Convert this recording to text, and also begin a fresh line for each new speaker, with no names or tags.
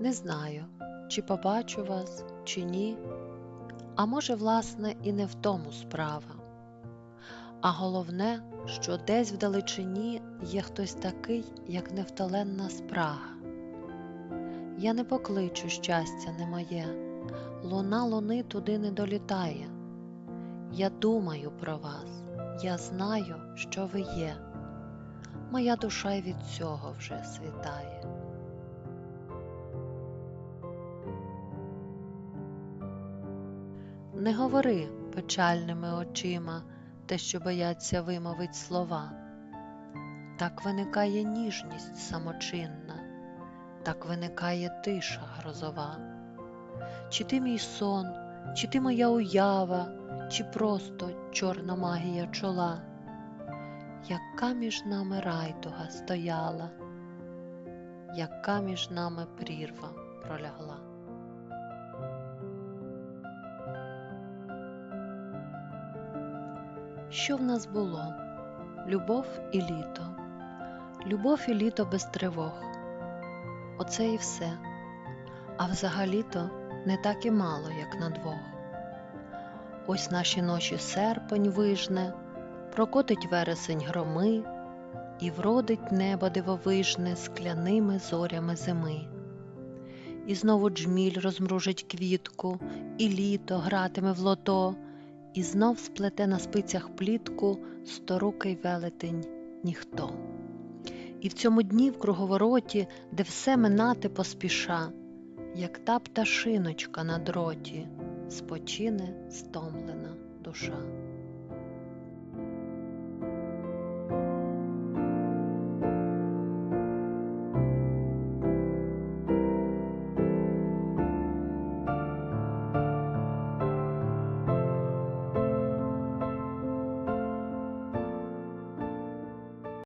Не знаю, чи побачу вас, чи ні, а може, власне, і не в тому справа. А головне, що десь вдалечині є хтось такий, як невталенна спрага. Я не покличу щастя не моє, луна луни туди не долітає. Я думаю про вас, я знаю, що ви є. Моя душа й від цього вже світає. Не говори печальними очима те, що бояться вимовить слова. Так виникає ніжність самочинна, так виникає тиша грозова. Чи ти мій сон, чи ти моя уява, чи просто чорна магія чола, яка між нами райтуга стояла, яка між нами прірва пролягла. Що в нас було? Любов і літо, любов і літо без тривог. Оце і все. А взагалі-то не так і мало, як на двох. Ось наші ночі серпень вижне, прокотить вересень громи, і вродить небо дивовижне скляними зорями зими. І знову джміль розмружить квітку, і літо гратиме в лото, і знов сплете на спицях плітку сторукий велетень ніхто. І в цьому дні в круговороті, де все минати поспіша, як та пташиночка на дроті, спочине стомлена душа.